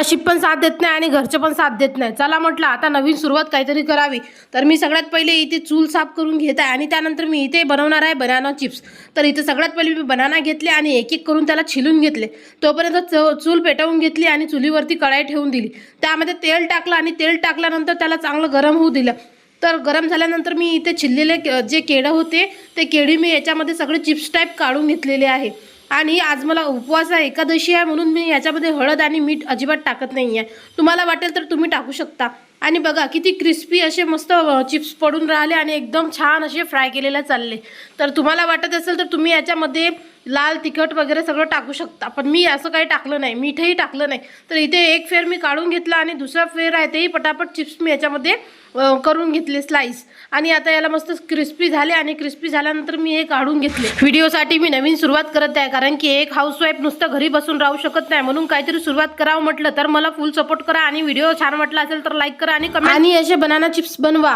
नशीब पण साथ देत नाही आणि घरचे पण साथ देत नाही. चला म्हटलं आता नवीन सुरुवात काहीतरी करावी. तर मी सगळ्यात पहिले इथे चूल साफ करून घेत आहे आणि त्यानंतर मी इथे बनवणार आहे बनाना चिप्स तर इथे सगळ्यात पहिले मी बनाना घेतले आणि एक एक करून त्याला छिलून घेतले. तोपर्यंत च- चूल पेटवून घेतली आणि चुलीवरती कढाई ठेवून दिली. त्यामध्ये तेल टाकलं आणि तेल टाकल्यानंतर त्याला चांगलं गरम होऊ दिलं. तर गरम झाल्यानंतर मी इथे छिललेले के- जे केळं होते ते केळी मी याच्यामध्ये सगळे चिप्स टाईप काढून घेतलेले आहे. आणि आज मला उपवास आहे एकादशी आहे म्हणून मी याच्यामध्ये हळद आणि मीठ अजिबात टाकत नाही आहे तुम्हाला वाटेल तर तुम्ही टाकू शकता. आणि बघा किती क्रिस्पी असे मस्त चिप्स पडून राहिले आणि एकदम छान असे फ्राय केलेले चालले. तर तुम्हाला वाटत असेल तर तुम्ही याच्यामध्ये लाल तिखट वगैरे सगळं टाकू शकता. पण मी असं काही टाकलं नाही मीठही टाकलं नाही. तर इथे एक फेर मी काढून घेतला आणि दुसरा फेर आहे तेही पटापट चिप्स मी याच्यामध्ये करून घेतले स्लाईस आणि आता याला मस्त क्रिस्पी झाले आणि क्रिस्पी झाल्यानंतर मी हे काढून घेतले. व्हिडिओसाठी मी नवीन सुरुवात करत आहे कारण की एक हाऊसवाईफ नुसतं घरी बसून राहू शकत नाही. म्हणून काहीतरी सुरुवात करावं म्हटलं तर मला फुल सपोर्ट करा आणि व्हिडिओ छान वाटला असेल तर लाईक करा आणि कमेंट आणि असे बनाना चिप्स बनवा.